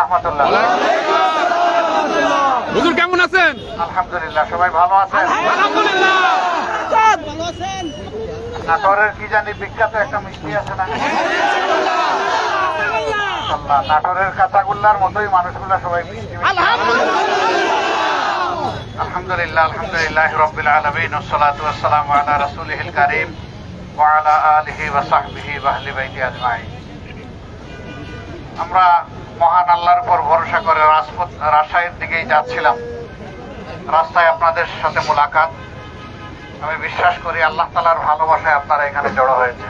রহমতুল্লাহ হুজুর কেমন আছেন? আলহামদুলিল্লাহ সবাই ভালো আছেন? আলহামদুলিল্লাহ। নাটোরের কি জানি বিখ্যাত একটা মিষ্টি আছে না? নাটোরের কাঁচাগোল্লার মতোই মানুষগুলা সবাই মিষ্টি। আলহামদুলিল্লাহ। আলহামদুলিল্লাহ রব্বিল আলামিন ওয়াসসালাতু ওয়াসসালামু আলা রাসূলিহিল কারীম ওয়া সাহবিহি ওয়া আহলি বাইতি আজমাইন। আমরা মহান আল্লাহর উপর ভরসা করে রাজপথ রাজশাহীর দিকেই যাচ্ছিলাম। রাস্তায় আপনাদের সাথে মোলাকাত। আমি বিশ্বাস করি আল্লাহ তালার ভালোবাসায় আপনারা এখানে জড়ো হয়েছে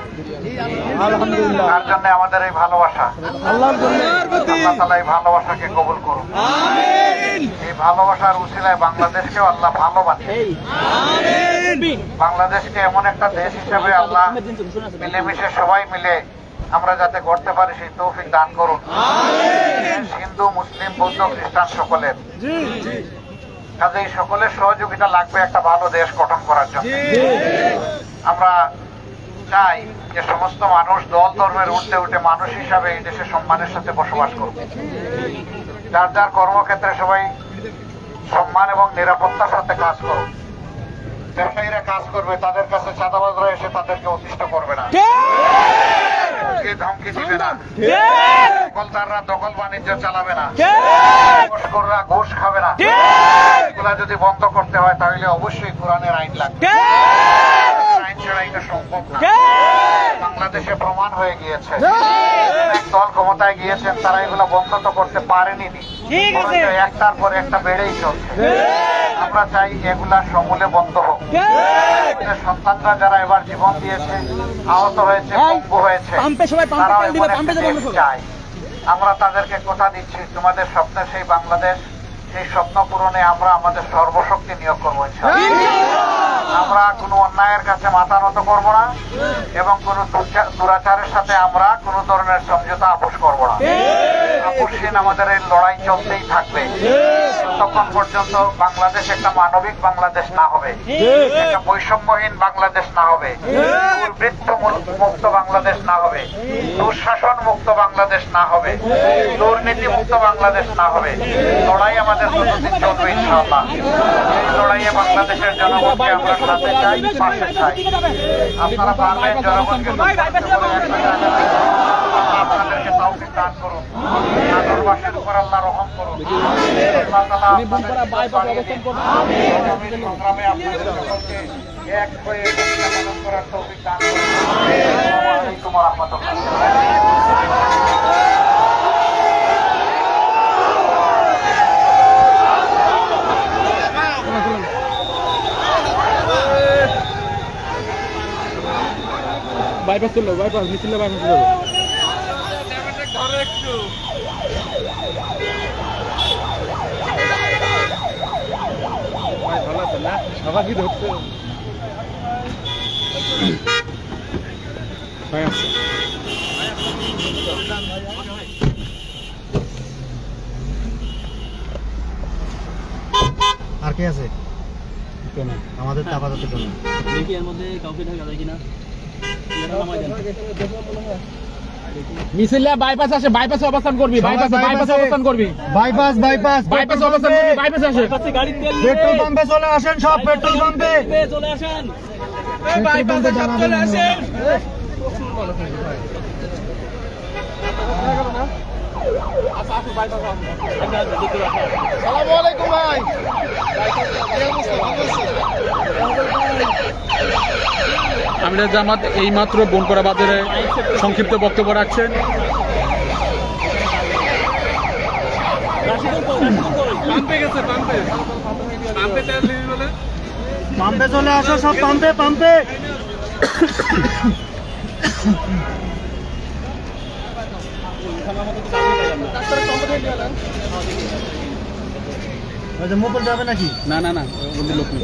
তার জন্য আমাদের এই ভালোবাসা। আল্লাহ তালা এই ভালোবাসাকে কবুল করুন এই ভালোবাসার উসিলায় বাংলাদেশকেও আল্লাহ ভালো বানিয়ে বাংলাদেশকে এমন একটা দেশ হিসেবে আল্লাহ মিলেমিশে সবাই মিলে আমরা যাতে করতে পারি সেই তৌফিক দান করুন। হিন্দু মুসলিম বৌদ্ধ খ্রিস্টান সকলের। কাজে এই সকলের সহযোগিতা লাগবে একটা ভালো দেশ গঠন করার জন্য। আমরা চাই যে সমস্ত মানুষ দল ধর্মের উঠতে উঠে মানুষ হিসাবে এই দেশে সম্মানের সাথে বসবাস করবে যার যার কর্মক্ষেত্রে সবাই সম্মান এবং নিরাপত্তার সাথে কাজ করুন ব্যবসায়ীরা কাজ করবে তাদের কাছে চাঁদাবাজরা এসে তাদেরকে অতিষ্ঠ করবে। দখলদাররা দখল বাণিজ্য চালাবে না। ঘুষখোররা ঘুষ খাবে না। এগুলা যদি বন্ধ করতে হয় তাহলে অবশ্যই কোরআনের আইন লাগবে। আইন ছাড়া এটা সম্ভব না। বাংলাদেশে প্রমাণ হয়ে গিয়েছে। দল ক্ষমতায় গিয়েছেন তারা এগুলো বন্ধ তো করতে পারেনি একটার পর একটা বেড়েই চলছে। আমরা চাই এগুলা সমূলে বন্ধ হোক। সন্তানরা যারা এবার জীবন দিয়েছে আহত হয়েছে হয়েছে চাই আমরা তাদেরকে কথা দিচ্ছি তোমাদের স্বপ্নে সেই বাংলাদেশ সেই স্বপ্ন পূরণে আমরা আমাদের সর্বশক্তি নিয়োগ করব। আমরা কোনো অন্যায়ের কাছে মাথা নত করব না এবং কোনো দুরাচারের সাথে আমরা কোনো ধরনের সমঝোতা আপোষ করব না। আপোষহীন আমাদের এই লড়াই চলতেই থাকবে। ততক্ষণ পর্যন্ত বাংলাদেশ একটা মানবিক বাংলাদেশ না হবে। একটা বৈষম্যহীন বাংলাদেশ না হবে। দুর্বৃত্ত মুক্ত বাংলাদেশ না হবে। দুঃশাসন মুক্ত বাংলাদেশ না হবে। দুর্নীতি মুক্ত বাংলাদেশ না হবে। লড়াই আমাদের ততদিন চলবে ইনশাআল্লাহ। এই লড়াইয়ে বাংলাদেশের জনগণকে আমরা সাথে চাই পাশে চাই। আপনারা পারবেন জনগণকে দুর্বৃত্ত করে একটা জায়গায় আল্লাহ আপনাদেরকে তৌফিক দান করুন। নাটোরবাসীর উপর আল্লাহ রহম করুন। সংগ্রামে আপনাদের সকলকে এক হয়ে ভূমিকা পালন করার তৌফিক দান করুন। আলাইকুম ওয়া বাইপাস চলল বাইপাস মিছিল বাইপাস চলবে সবাই কি ভাই আর কে আছে আমাদের আপাতত জন্য দেখি এর মধ্যে কাউকে ঢাকা যায় কিনা মিছিলা বাইপাস আসে বাইপাসে অবস্থান করবি বাইপাসে বাইপাসে অবস্থান করবি। বাইপাস বাইপাস বাইপাসে অবস্থান করবি বাইপাসে আসে। পেট্রোল পাম্পে চলে আসেন সব পেট্রোল পাম্পে চলে আসেন। বাইপাসে সব চলে আসেন। সালামু আলাইকুম ভাই। আমিরা জামাত এইমাত্র বনকরা বাজারে সংক্ষিপ্ত বক্তব্য রাখছেন। পাম্পে গেছে পাম্পে। পাম্পে তেল দিবি বলে? পাম্পে চলে আসো সব পাম্পে পাম্পে। ওই যে যাবে নাকি? না না না লোক নেই।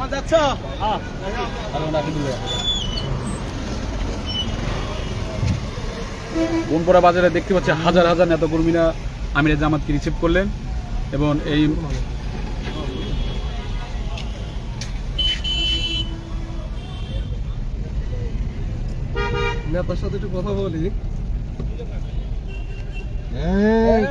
ভাই বনপরা বাজারে দেখতে পাচ্ছি হাজার হাজার নেতা কর্মীরা আমিরা জামাতকে রিসিভ করলেন এবং এই নেতার সাথে একটু কথা বলি। এই